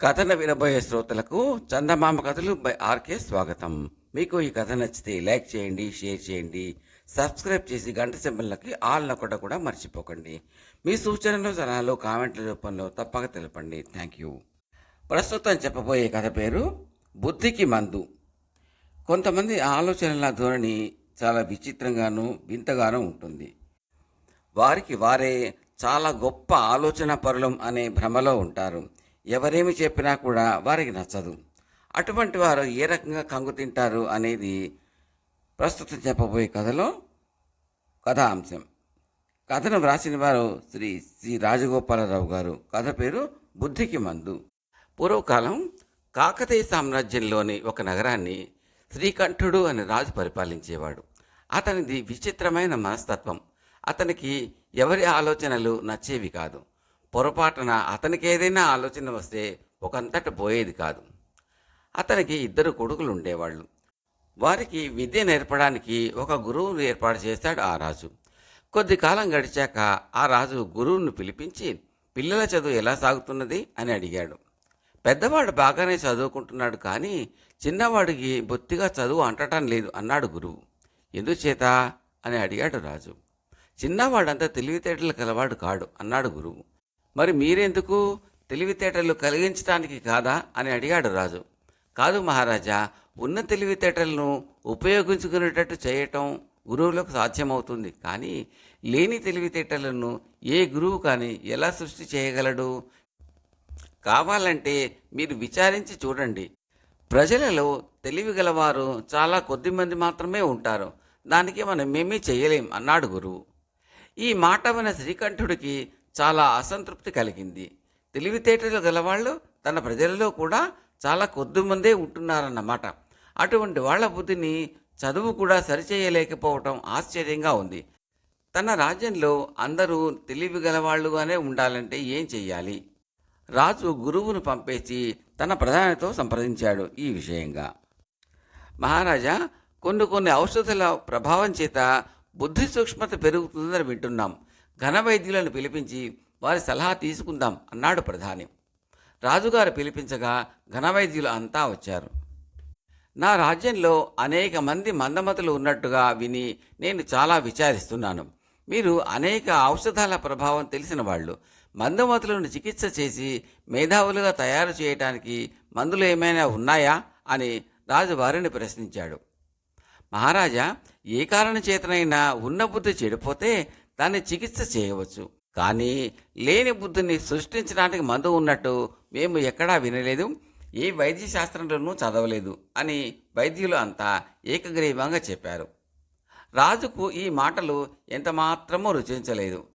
కథను వినబోయే శ్రోతలకు చందమామ కథలు బై ఆర్కే స్వాగతం. మీకు ఈ కథ నచ్చితే లైక్ చేయండి షేర్ చేయండి సబ్స్క్రైబ్ చేసి గంట సింబల్కి ఆల్ నొక్కడం కూడా మర్చిపోకండి. మీ సూచనలు సలహాలు కామెంట్ల రూపంలో తప్పక తెలపండి. థ్యాంక్ యూ ప్రస్తుతం చెప్పబోయే కథ పేరు బుద్ధికి మందు. కొంతమంది ఆలోచనల ధోరణి చాలా విచిత్రంగానూ వింతగానూ ఉంటుంది. వారికి వారే చాలా గొప్ప ఆలోచన పరులం అనే భ్రమలో ఉంటారు. ఎవరేమి చెప్పినా కూడా వారికి నచ్చదు. అటువంటి వారు ఏ రకంగా కంగు తింటారు అనేది ప్రస్తుతం చెప్పబోయే కథలో కథాంశం. కథను వ్రాసిన వారు శ్రీ శ్రీ రాజగోపాలరావు గారు. కథ పేరు బుద్ధికి మందు. పూర్వకాలం కాకతీయ సామ్రాజ్యంలోని ఒక నగరాన్ని శ్రీకంఠుడు అనే రాజు పరిపాలించేవాడు. అతనిది విచిత్రమైన మనస్తత్వం. అతనికి ఎవరి ఆలోచనలు నచ్చేవి కాదు. పొరపాటున అతనికి ఏదైనా ఆలోచన వస్తే ఒకంతట పోయేది కాదు. అతనికి ఇద్దరు కొడుకులు ఉండేవాళ్ళు. వారికి విద్య నేర్పడానికి ఒక గురువును ఏర్పాటు చేశాడు ఆ రాజు. కొద్ది కాలం గడిచాక ఆ రాజు గురువును పిలిపించి పిల్లల చదువు ఎలా సాగుతున్నది? అని అడిగాడు. పెద్దవాడు బాగానే చదువుకుంటున్నాడు కానీ చిన్నవాడికి బొత్తిగా చదువు అంటటం లేదు అన్నాడు గురువు. ఎందుచేత? అని అడిగాడు రాజు. చిన్నవాడంతా తెలివితేటలు కలవాడు కాడు అన్నాడు గురువు. మరి మీరెందుకు తెలివితేటలు కలిగించడానికి కాదా అని అడిగాడు రాజు. కాదు మహారాజా ఉన్న తెలివితేటలను ఉపయోగించుకునేటట్టు చేయటం గురువులకు సాధ్యమవుతుంది. కానీ లేని తెలివితేటలను ఏ గురువు కానీ ఎలా సృష్టి చేయగలడు? కావాలంటే మీరు విచారించి చూడండి. ప్రజలలో తెలివి గలవారు చాలా కొద్ది మంది మాత్రమే ఉంటారు. దానికి మనం మేమీ చేయలేం అన్నాడు గురువు. ఈ మాట విన శ్రీకంఠుడికి చాలా అసంతృప్తి కలిగింది. తెలివితేటలు గలవాళ్ళు తన ప్రజలలో కూడా చాలా కొద్ది మందే ఉంటున్నారన్నమాట. అటువంటి వాళ్ళ బుద్ధిని చదువు కూడా సరిచేయలేకపోవటం ఆశ్చర్యంగా ఉంది. తన రాజ్యంలో అందరూ తెలివి గలవాళ్ళుగానే ఉండాలంటే ఏం చెయ్యాలి? రాజు గురువును పంపేసి తన ప్రధానితో సంప్రదించాడు ఈ విషయంగా. మహారాజా కొన్ని కొన్ని ఔషధాల ప్రభావం చేత బుద్ధి సూక్ష్మత పెరుగుతుందని వింటున్నాం. ఘన వైద్యులను పిలిపించి వారి సలహా తీసుకుందాం అన్నాడు ప్రధాని. రాజుగారు పిలిపించగా ఘనవైద్యులు అంతా వచ్చారు. నా రాజ్యంలో అనేక మంది మందమతులు ఉన్నట్టుగా విని నేను చాలా విచారిస్తున్నాను. మీరు అనేక ఔషధాల ప్రభావం తెలిసిన వాళ్ళు. మందమతులను చికిత్స చేసి మేధావులుగా తయారు చేయటానికి మందులు ఏమైనా ఉన్నాయా? అని రాజు వారిని ప్రశ్నించాడు. మహారాజా ఏ కారణం చేతనైనా ఉన్న బుద్ధి చెడిపోతే దాన్ని చికిత్స చేయవచ్చు. కానీ లేని బుద్ధిని సృష్టించడానికి మందు ఉన్నట్టు మేము ఎక్కడా వినలేదు. ఏ వైద్య శాస్త్రంలోనూ చదవలేదు అని వైద్యులు అంతా ఏకగ్రీవంగా చెప్పారు. రాజుకు ఈ మాటలు ఎంతమాత్రమూ రుచించలేదు.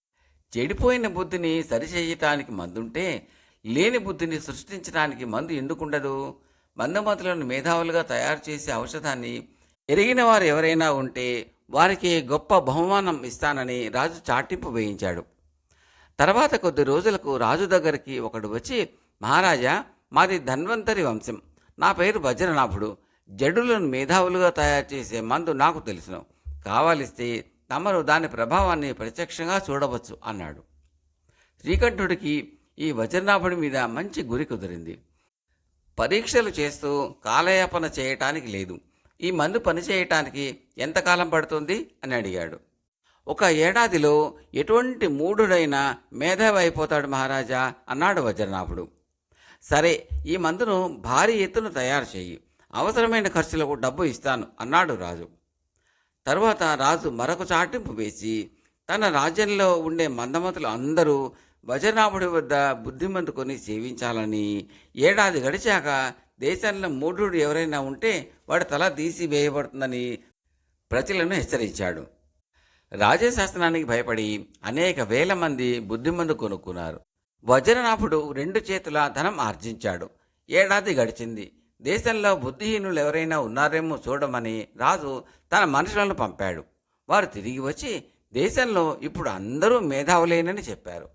చెడిపోయిన బుద్ధిని సరిచేయటానికి మందుంటే లేని బుద్ధిని సృష్టించడానికి మందు ఎందుకుండదు? మందమతులను మేధావులుగా తయారు చేసే ఔషధాన్ని ఎరిగిన వారు ఎవరైనా ఉంటే వారికి గొప్ప బహుమానం ఇస్తానని రాజు చాటింపు వేయించాడు. తర్వాత కొద్ది రోజులకు రాజు దగ్గరికి ఒకడు వచ్చి మహారాజా మాది ధన్వంతరి వంశం. నా పేరు వజ్రనాభుడు జడులను మేధావులుగా తయారు చేసే మందు నాకు తెలుసును. కావాలిస్తే తమరు దాని ప్రభావాన్ని ప్రత్యక్షంగా చూడవచ్చు అన్నాడు. శ్రీకంఠుడికి ఈ వజ్రనాభుడి మీద మంచి గురి కుదిరింది. పరీక్షలు చేస్తూ కాలయాపన చేయటానికి లేదు. ఈ మందు పనిచేయటానికి ఎంతకాలం పడుతుంది? అని అడిగాడు. ఒక ఏడాదిలో ఎటువంటి మూఢుడైనా మేధావి అయిపోతాడు మహారాజా అన్నాడు వజ్రనాభుడు. సరే ఈ మందును భారీ ఎత్తున తయారు చేయి అవసరమైన ఖర్చులకు డబ్బు ఇస్తాను అన్నాడు రాజు. తరువాత రాజు మరొక చాటింపు వేసి తన రాజ్యంలో ఉండే మందమతులు అందరూ వజ్రనాభుడి వద్ద బుద్ధిమంతుకొని సేవించాలని ఏడాది గడిచాక దేశంలో మూఢుడు ఎవరైనా ఉంటే వాడి తల తీసి వేయబడుతుందని ప్రజలను హెచ్చరించాడు. రాజశాసనానికి భయపడి అనేక వేల మంది బుద్ధిమందు కొనుక్కున్నారు. వజ్రనాభుడు రెండు చేతుల ధనం ఆర్జించాడు. ఏడాది గడిచింది. దేశంలో బుద్ధిహీనులు ఎవరైనా ఉన్నారేమో చూడమని రాజు తన మనుషులను పంపాడు. వారు తిరిగి వచ్చి దేశంలో ఇప్పుడు అందరూ మేధావులేనని చెప్పారు.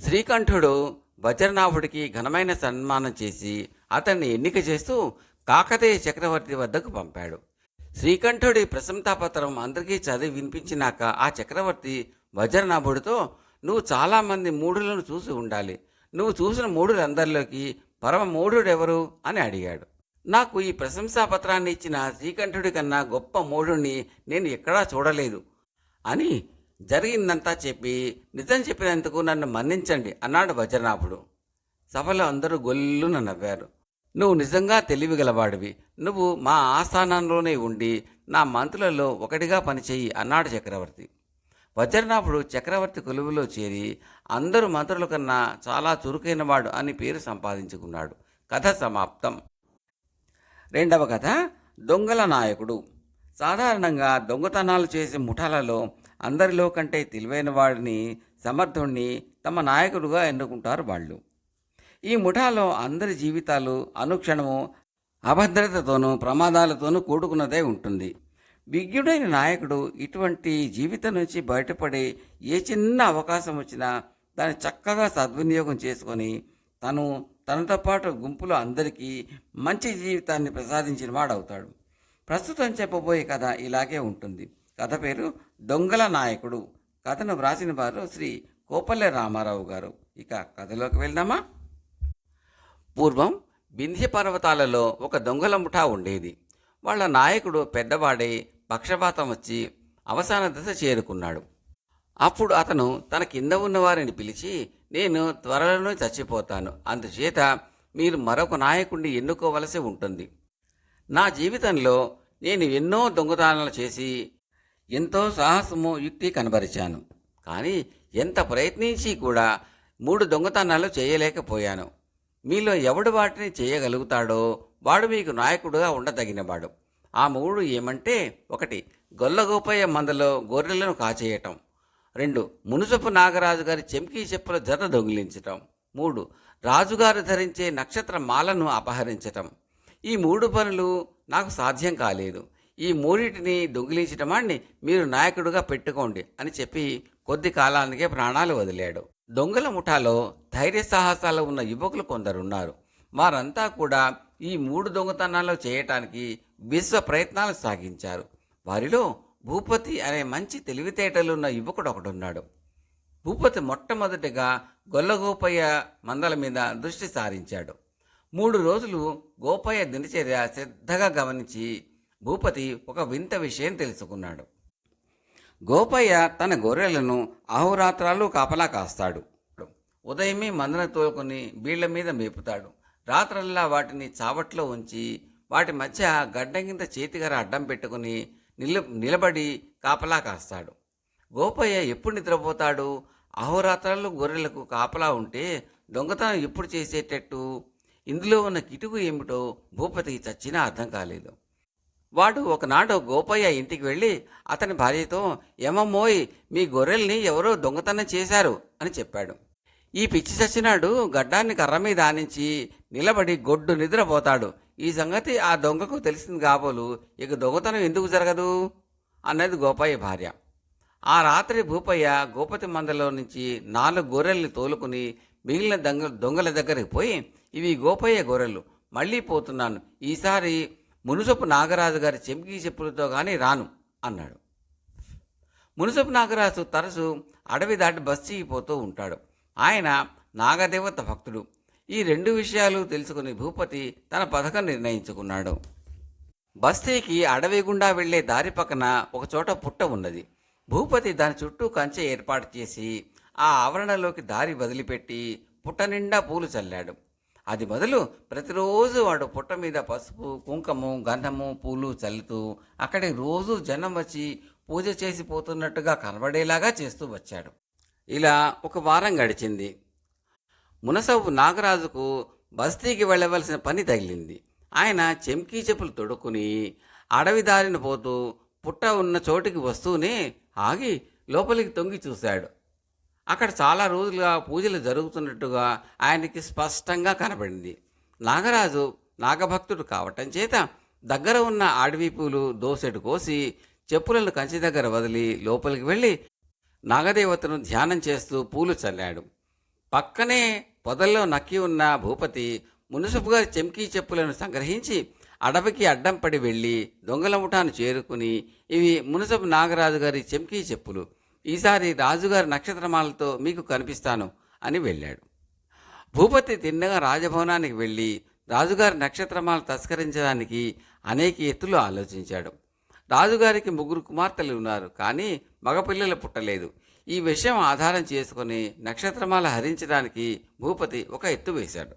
శ్రీకంఠుడు వజ్రనాభుడికి ఘనమైన సన్మానం చేసి అతన్ని ఎన్నిక చేస్తూ కాకతీయ చక్రవర్తి వద్దకు పంపాడు. శ్రీకంఠుడి ప్రశంతాపత్రం అందరికీ చదివి వినిపించినాక ఆ చక్రవర్తి వజ్రనాభుడితో నువ్వు చాలామంది మూఢులను చూసి ఉండాలి. నువ్వు చూసిన మూఢులందరిలోకి పరమ మూఢుడెవరు? అని అడిగాడు. నాకు ఈ ప్రశంసా పత్రాన్ని ఇచ్చిన శ్రీకంఠుడి కన్నా గొప్ప మూఢుణ్ణి నేను ఎక్కడా చూడలేదు. అని జరిగిందంతా చెప్పి నిజం చెప్పినందుకు నన్ను మన్నించండి అన్నాడు వజ్రనాభుడు. సభలో అందరూ గొల్లున నవ్వారు. నువ్వు నిజంగా తెలివిగలవాడివి. నువ్వు మా ఆస్థానంలోనే ఉండి నా మంత్రులలో ఒకటిగా పనిచేయి అన్నాడు చక్రవర్తి. వజ్రనాభుడు చక్రవర్తి కొలువులో చేరి అందరు మంత్రుల కన్నా చాలా చురుకైనవాడు అని పేరు సంపాదించుకున్నాడు. కథ సమాప్తం. రెండవ కథ దొంగల నాయకుడు. సాధారణంగా దొంగతనాలు చేసే ముఠాలలో అందరిలో కంటే తెలివైన వాడిని సమర్థుణ్ణి తమ నాయకుడుగా ఎన్నుకుంటారు వాళ్ళు. ఈ ముఠాలో అందరి జీవితాలు అనుక్షణము అభద్రతతోనూ ప్రమాదాలతోనూ కూడుకున్నదే ఉంటుంది. విజ్ఞుడైన నాయకుడు ఇటువంటి జీవితం నుంచి బయటపడి ఏ చిన్న అవకాశం వచ్చినా దాన్ని చక్కగా సద్వినియోగం చేసుకొని తను తనతో పాటు గుంపులో అందరికీ మంచి జీవితాన్ని ప్రసాదించిన వాడవుతాడు. ప్రస్తుతం చెప్పబోయే కథ ఇలాగే ఉంటుంది. కథ పేరు దొంగల నాయకుడు. కథను వ్రాసిన వారు శ్రీ కోపల్లె రామారావు గారు. ఇక కథలోకి వెళ్దామా? పూర్వం బింధ్య పర్వతాలలో ఒక దొంగల ముఠా ఉండేది. వాళ్ళ నాయకుడు పెద్దవాడై పక్షపాతం వచ్చి అవసాన దశ చేరుకున్నాడు. అప్పుడు అతను తన కింద ఉన్న వారిని పిలిచి నేను త్వరలోనే చచ్చిపోతాను. అందుచేత మీరు మరొక నాయకుడిని ఎన్నుకోవలసి ఉంటుంది. నా జీవితంలో నేను ఎన్నో దొంగతనాలు చేసి ఎంతో సాహసము యుక్తి కనబరిచాను. కానీ ఎంత ప్రయత్నించి కూడా మూడు దొంగతనాలు చేయలేకపోయాను. మీలో ఎవడు వాటిని చేయగలుగుతాడో వాడు మీకు నాయకుడుగా ఉండదగినవాడు. ఆ మూడు ఏమంటే ఒకటి గొల్లగోపయ్య మందలో గొర్రెలను కాచేయటం. రెండు మునుసపు నాగరాజు గారి చెంకీ చెప్పుల జత దొంగిలించటం. మూడు రాజుగారు ధరించే నక్షత్ర మాలను అపహరించటం. ఈ మూడు పనులు నాకు సాధ్యం కాలేదు. ఈ మూడింటిని దొంగిలించటమాన్ని మీరు నాయకుడుగా పెట్టుకోండి అని చెప్పి కొద్ది కాలానికే ప్రాణాలు వదిలాడు. దొంగల ముఠాలో ధైర్య సాహసాలు ఉన్న యువకులు కొందరున్నారు వారంతా కూడా ఈ మూడు దొంగతనాలు చేయటానికి విశ్వ ప్రయత్నాలు సాగించారు. వారిలో భూపతి అనే మంచి తెలివితేటలున్న యువకుడు ఒకడున్నాడు. భూపతి మొట్టమొదటిగా గొల్లగోపయ్య మందల మీద దృష్టి సారించాడు. మూడు రోజులు గోపయ్య దినచర్య శ్రద్ధగా గమనించి భూపతి ఒక వింత విషయం తెలుసుకున్నాడు. గోపయ్య తన గొర్రెలను అహోరాత్రాలు కాపలా కాస్తాడు. ఉదయమే మందన తోలుకొని బీళ్ళ మీద మేపుతాడు. రాత్రల్లా వాటిని చావట్లో ఉంచి వాటి మధ్య గడ్డం కింద చేతిగర అడ్డం పెట్టుకుని నిల నిలబడి కాపలా కాస్తాడు. గోపయ్య ఎప్పుడు నిద్రపోతాడు? అహోరాత్రాలు గొర్రెలకు కాపలా ఉంటే దొంగతనం ఎప్పుడు చేసేటట్టు? ఇందులో ఉన్న కిటుకు ఏమిటో భూపతికి చచ్చినా అర్థం కాలేదు. వాడు ఒకనాడు గోపయ్య ఇంటికి వెళ్ళి అతని భార్యతో ఏమమ్మోయ్ మీ గొర్రెల్ని ఎవరో దొంగతనం చేశారు అని చెప్పాడు. ఈ పిచ్చి చచ్చినాడు గడ్డాన్ని కర్ర మీద ఆనించి నిలబడి గొడ్డు నిద్రపోతాడు. ఈ సంగతి ఆ దొంగకు తెలిసింది కాబోలు. ఇక దొంగతనం ఎందుకు జరగదు? అన్నది గోపయ్య భార్య. ఆ రాత్రి భూపయ్య గోపతి మందలో నుంచి నాలుగు గొర్రెల్ని తోలుకుని మిగిలిన దొంగ దొంగల దగ్గరికి పోయి ఇవి గోపయ్య గొర్రెలు. మళ్ళీ పోతున్నాను. ఈసారి మునుసపు నాగరాజు గారి చెంకి చెప్పులతో కానీ రాను అన్నాడు. మునుసపు నాగరాజు తరచు అడవి దాటి బస్తీకి పోతూ ఉంటాడు. ఆయన నాగదేవత భక్తుడు. ఈ రెండు విషయాలు తెలుసుకుని భూపతి తన పథకం నిర్ణయించుకున్నాడు. బస్తీకి అడవి గుండా వెళ్ళే దారి పక్కన ఒకచోట పుట్ట ఉన్నది. భూపతి దాని చుట్టూ కంచె ఏర్పాటు చేసి ఆ ఆవరణలోకి దారి వదిలిపెట్టి పుట్ట నిండా పూలు చల్లాడు. అది బదులు ప్రతిరోజు వాడు పుట్ట మీద పసుపు కుంకుమం గంధము పూలు చల్లుతూ అక్కడికి రోజు జనం వచ్చి పూజ చేసి పోతున్నట్టుగా కనబడేలాగా చేస్తూ వచ్చాడు. ఇలా ఒక వారం గడిచింది. మునసవు నాగరాజుకు బస్తీకి వెళ్ళవలసిన పని తగిలింది. ఆయన చెంకీ చెప్పులు తొడుక్కుని అడవి దారిన పోతూ పుట్ట ఉన్న చోటికి వస్తూనే ఆగి లోపలికి తొంగి చూశాడు. అక్కడ చాలా రోజులుగా పూజలు జరుగుతున్నట్టుగా ఆయనకి స్పష్టంగా కనబడింది. నాగరాజు నాగభక్తుడు కావటం చేత దగ్గర ఉన్న అడవి పూలు దోసెడు కోసి చెప్పులను కంచి దగ్గర వదిలి లోపలికి వెళ్ళి నాగదేవతను ధ్యానం చేస్తూ పూలు చల్లాడు. పక్కనే పొదల్లో నక్కి ఉన్న భూపతి మునుసపు గారి చెంకీ చెప్పులను సంగ్రహించి అడవికి అడ్డం పడి వెళ్ళి దొంగల ముఠాను చేరుకుని ఇవి మునుసపు నాగరాజు గారి చెంకీ చెప్పులు. ఈసారి రాజుగారి నక్షత్రమాలతో మీకు కనిపిస్తాను అని వెళ్ళాడు. భూపతి తిన్నగా రాజభవనానికి వెళ్ళి రాజుగారి నక్షత్రమాలు తస్కరించడానికి అనేక ఎత్తులు ఆలోచించాడు. రాజుగారికి ముగ్గురు కుమార్తెలు ఉన్నారు కానీ మగపిల్లలు పుట్టలేదు. ఈ విషయం ఆధారం చేసుకుని నక్షత్రమాల హరించడానికి భూపతి ఒక ఎత్తు వేశాడు.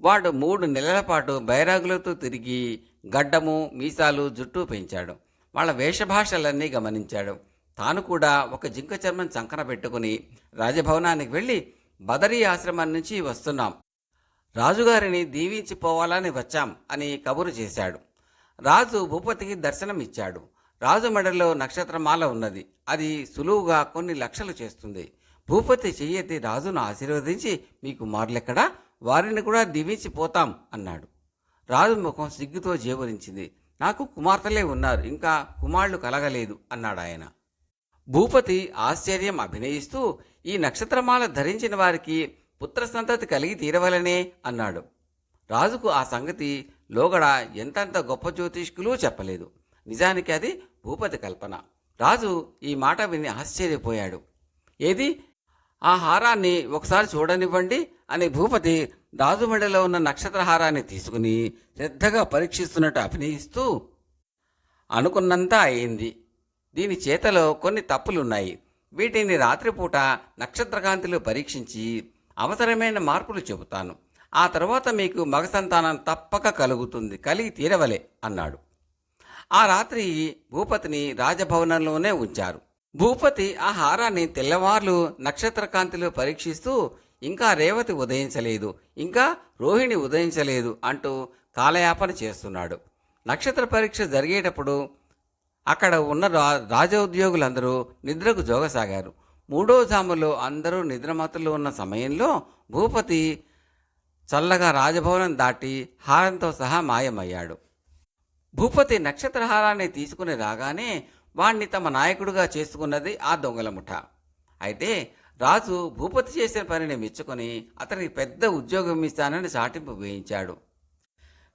వాడు మూడు నెలల పాటు బైరాగులతో తిరిగి గడ్డము మీసాలు జుట్టు పెంచాడు. వాళ్ళ వేషభాషలన్నీ గమనించాడు. తాను కూడా ఒక జింక చర్మం చంకన పెట్టుకుని రాజభవనానికి వెళ్ళి బదరీ ఆశ్రమం నుంచి వస్తున్నాం. రాజుగారిని దీవించిపోవాలని వచ్చాం అని కబురు చేశాడు. రాజు భూపతికి దర్శనం ఇచ్చాడు రాజు మెడలో నక్షత్రమాల ఉన్నది. అది సులువుగా కొన్ని లక్షలు చేస్తుంది. భూపతి చెయ్యెత్తి రాజును ఆశీర్వదించి మీ కుమారులెక్కడా వారిని కూడా దీవించిపోతాం అన్నాడు. రాజు ముఖం సిగ్గుతో జేవరించింది నాకు కుమార్తెలే ఉన్నారు. ఇంకా కుమారులు కలగలేదు అన్నాడు ఆయన భూపతి ఆశ్చర్యం అభినయిస్తూ ఈ నక్షత్రమాల ధరించిన వారికి పుత్ర సంతతి కలిగి తీరవలనే అన్నాడు. రాజుకు ఆ సంగతి లోగడ ఎంతంత గొప్ప జ్యోతిష్కులు చెప్పలేదు. నిజానికి అది భూపతి కల్పన. రాజు ఈ మాట విని ఆశ్చర్యపోయాడు. ఏది? ఆ హారాన్ని ఒకసారి చూడనివ్వండి అని భూపతి రాజు మెడలో ఉన్న నక్షత్ర హారాన్ని తీసుకుని శ్రద్ధగా పరీక్షిస్తున్నట్టు అభినయిస్తూ అనుకున్నంతా అయింది. దీని చేతలో కొన్ని తప్పులున్నాయి. వీటిని రాత్రిపూట నక్షత్రకాంతిలో పరీక్షించి అవసరమైన మార్పులు చెబుతాను. ఆ తర్వాత మీకు మగ సంతానం తప్పక కలుగుతుంది. కలిగి తీరవలే అన్నాడు. ఆ రాత్రి భూపతిని రాజభవనంలోనే ఉంచారు. భూపతి ఆ హారాన్ని తెల్లవార్లు నక్షత్రకాంతిలో పరీక్షిస్తూ ఇంకా రేవతి ఉదయించలేదు. ఇంకా రోహిణి ఉదయించలేదు అంటూ కాలయాపన చేస్తున్నాడు. నక్షత్ర పరీక్ష జరిగేటప్పుడు అక్కడ ఉన్న రా రాజోద్యోగులందరూ నిద్రకు జోగసాగారు. మూడో జాములో అందరూ నిద్రమతలు ఉన్న సమయంలో భూపతి చల్లగా రాజభవనం దాటి హారంతో సహా మాయమయ్యాడు. భూపతి నక్షత్రహారాన్ని తీసుకుని రాగానే వాణ్ణి తమ నాయకుడిగా చేసుకున్నది ఆ దొంగల ముఠ. అయితే రాజు భూపతి చేసిన పనిని మెచ్చుకొని అతనికి పెద్ద ఉద్యోగం ఇస్తానని చాటింపు వేయించాడు.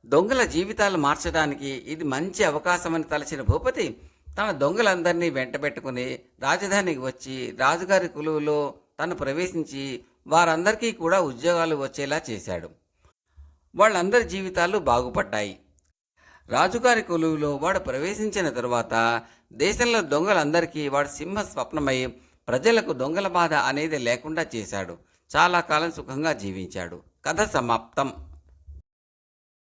దొంగల జీవితాలు మార్చడానికి ఇది మంచి అవకాశమని తలచిన భూపతి తన దొంగలందరినీ వెంటబెట్టుకుని రాజధానికి వచ్చి రాజుగారి కొలువులో తను ప్రవేశించి వారందరికీ కూడా ఉద్యోగాలు వచ్చేలా చేశాడు. వాళ్ళందరి జీవితాలు బాగుపడ్డాయి. రాజుగారి కొలువులో వాడు ప్రవేశించిన తరువాత దేశంలో దొంగలందరికీ వాడు సింహ స్వప్నమై ప్రజలకు దొంగల బాధ అనేది లేకుండా చేశాడు. చాలా కాలం సుఖంగా జీవించాడు. కథ సమాప్తం.